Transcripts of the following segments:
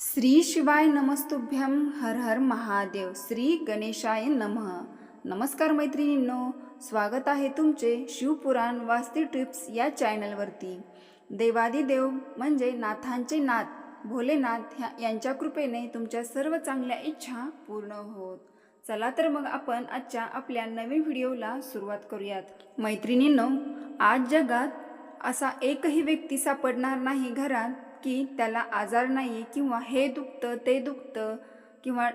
श्री शिवाय नमस्तुभ्यम हर हर महादेव श्री गणेशाय नमः. नमस्कार मैत्रिणींनो स्वागत आहे तुमचे शिवपुराण वास्ती टिप्स या चॅनलवरती. देवादिदेव म्हणजे नाथांचे नाथ भोलेनाथ ह्या यांच्या कृपेने तुमच्या सर्व चांगल्या इच्छा पूर्ण होत. चला तर मग आपण आजच्या आपल्या नवीन व्हिडिओला सुरुवात करूयात. मैत्रिणींनो आज जगात असा एकही व्यक्ती सापडणार नाही घरात की त्याला आजार नाही आहे किंवा हे दुखतं ते दुखतं किंवा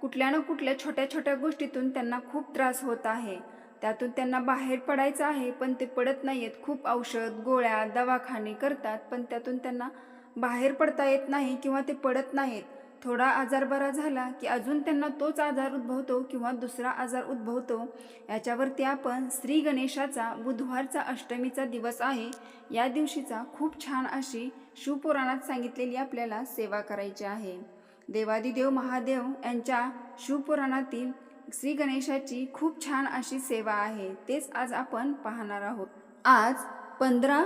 कुठल्या ना कुठल्या छोट्या छोट्या गोष्टीतून त्यांना खूप त्रास होत आहे. त्यातून त्यांना बाहेर पडायचं आहे पण ते पडत नाही आहेत खूप औषध गोळ्या दवाखाने करतात पण त्यातून त्यांना बाहेर पडता येत नाही किंवा ते पडत नाहीत थोडा आजार बरा झाला की अजून त्यांना तोच आजार उद्भवतो किंवा दुसरा आजार उद्भवतो याच्यावरती आपण श्री गणेशाचा बुधवारचा अष्टमीचा दिवस आहे. या दिवशीचा खूप छान अशी शिवपुराणात सांगितलेली आपल्याला सेवा करायची आहे. देवादिदेव महादेव यांच्या शिवपुराणातील श्री गणेशाची खूप छान अशी सेवा आहे. तेच आज आपण पाहणार आहोत. आज पंधरा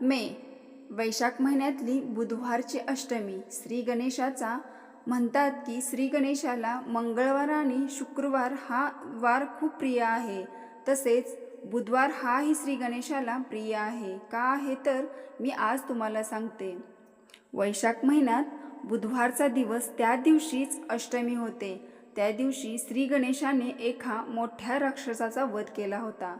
मे वैशाख महिन्यातली बुधवारची अष्टमी. श्री गणेशाचा म्हणतात की श्री गणेशाला मंगळवार आणि शुक्रवार हा वार खूप प्रिय आहे. तसेच बुधवार हाही श्री गणेशाला प्रिय आहे. का आहे तर मी आज तुम्हाला सांगते. वैशाख महिन्यात बुधवारचा दिवस त्या दिवशीच अष्टमी होते. त्या दिवशी श्री गणेशाने एका मोठ्या राक्षसाचा वध केला होता.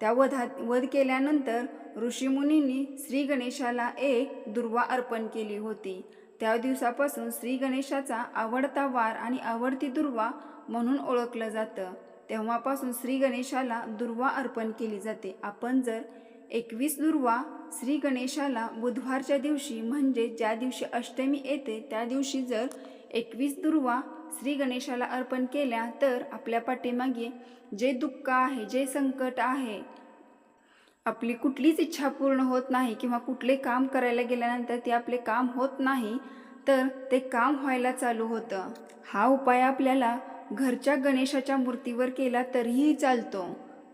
त्या वधात वध केल्यानंतर ऋषीमुनींनी श्री गणेशाला एक दुर्वा अर्पण केली होती. त्या दिवसापासून श्री गणेशाचा आवडता वार आणि आवडती दुर्वा म्हणून ओळखलं जातं. तेव्हापासून श्री गणेशाला दुर्वा अर्पण केली जाते. आपण जर एकवीस दुर्वा श्री गणेशाला बुधवारच्या दिवशी म्हणजे ज्या दिवशी अष्टमी येते त्या दिवशी जर एकवीस दुर्वा श्री गणेशाला अर्पण केल्या तर आपल्या पाठीमागे जे दुःख आहे जे संकट आहे आपली कुठलीच इच्छा पूर्ण होत नाही किंवा कुठले काम करायला गेल्यानंतर ते आपले काम होत नाही तर ते काम व्हायला चालू होतं. हा उपाय आपल्याला घरच्या गणेशाच्या मूर्तीवर केला तरीही चालतो.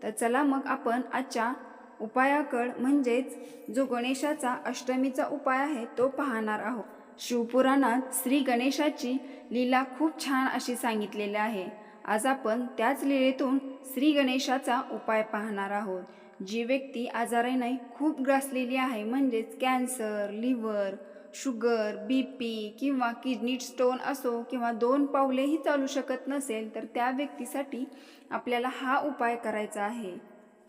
तर चला मग आपण आजच्या उपायाकड म्हणजेच जो गणेशाचा अष्टमीचा उपाय आहे तो पाहणार आहोत. शिवपुराणात श्री गणेशाची लीला खूप छान अशी सांगितलेली आहे. आज आपण त्याच लीलेतून श्री गणेशाचा उपाय पाहणार आहोत. जी व्यक्ती आजाराने खूप ग्रासलेली आहे. म्हणजेच cancer liver sugar B P किंवा किडनी स्टोन असो किंवा दोन पावलेही चालू शकत नसेल तर त्या व्यक्तीसाठी आपल्याला हा उपाय करायचा आहे.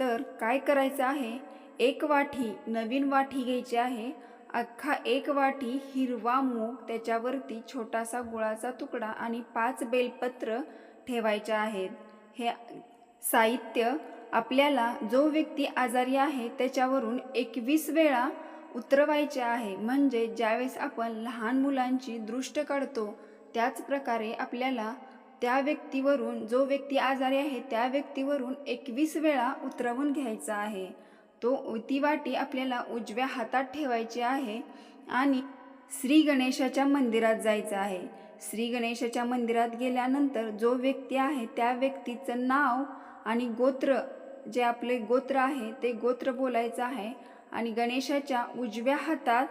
तर काय करायचं आहे? एक वाटी नवीन वाटी घ्यायची आहे. अख्खा एक वाटी हिरवा मूग त्याच्यावरती छोटासा गुळाचा तुकडा आणि पाच बेलपत्र ठेवायचे आहेत. हे साहित्य आपल्याला जो व्यक्ती आजारी आहे त्याच्यावरून एकवीस वेळा उतरवायचे आहे. म्हणजे ज्यावेळेस आपण लहान मुलांची दृष्ट काढतो त्याच प्रकारे आपल्याला त्या व्यक्तीवरून जो व्यक्ती आजारी आहे त्या व्यक्तीवरून एकवीस वेळा उतरवून घ्यायचा आहे. तो ती वाटी आपल्याला उजव्या हातात ठेवायची आहे आणि श्री गणेशाच्या मंदिरात जायचं आहे. श्री गणेशाच्या मंदिरात गेल्यानंतर जो व्यक्ती आहे त्या व्यक्तीचं नाव आणि गोत्र जे आपले गोत्र आहे ते गोत्र बोलायचं आहे. आणि गणेशाच्या उजव्या हातात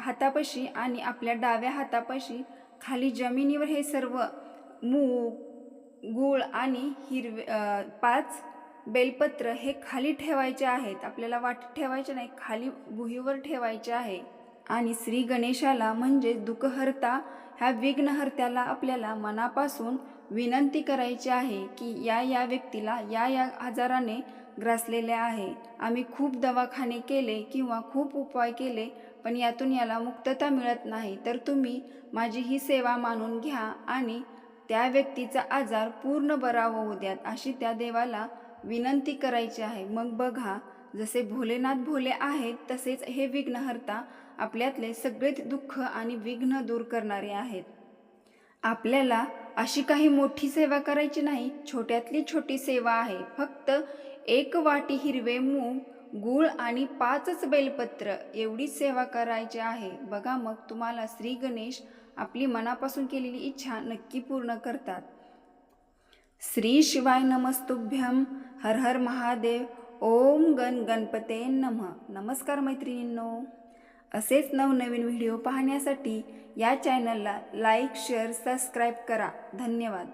हातापाशी आणि आपल्या डाव्या हातापाशी खाली जमिनीवर हे सर्व मूग गूळ आणि हिरवे पाच बेलपत्र हे खाली ठेवायचे आहेत. आपल्याला वाटीत ठेवायचे नाही खाली भुईवर ठेवायचे आहे. आणि श्री गणेशाला म्हणजे दुःखहर्ता ह्या विघ्नहर्त्याला आपल्याला मनापासून विनंती करायची आहे की या या व्यक्तीला या या आजाराने ग्रासलेले आहे. आम्ही खूप दवाखाने केले किंवा खूप उपाय केले पण यातून याला मुक्तता मिळत नाही. तर तुम्ही माझी ही सेवा मानून घ्या आणि त्या व्यक्तीचा आजार पूर्ण बरा होऊ द्यात अशी त्या देवाला विनंती करायची आहे. मग बघा जसे भोलेनाथ भोले आहेत तसेच हे विघ्नहर्ता आपल्यातले सगळेच दुःख आणि विघ्न दूर करणारे आहेत. आपल्याला अशी काही मोठी सेवा करायची नाही छोट्यातली छोटी सेवा आहे. फक्त एक वाटी हिरवे मूग गूळ आणि पाचच बेलपत्र एवढीच सेवा करायची आहे. बघा मग तुम्हाला श्री गणेश आपली मनापासून केलेली इच्छा नक्की पूर्ण करतात. श्री शिवाय नमस्तुभ्यम हर हर महादेव ओम गण गणपते नम. नमस्कार मैत्रिणींनो. असेच नवनवीन व्हिडिओ पाहण्यासाठी या चॅनलला लाईक शेअर सबस्क्राईब करा. धन्यवाद.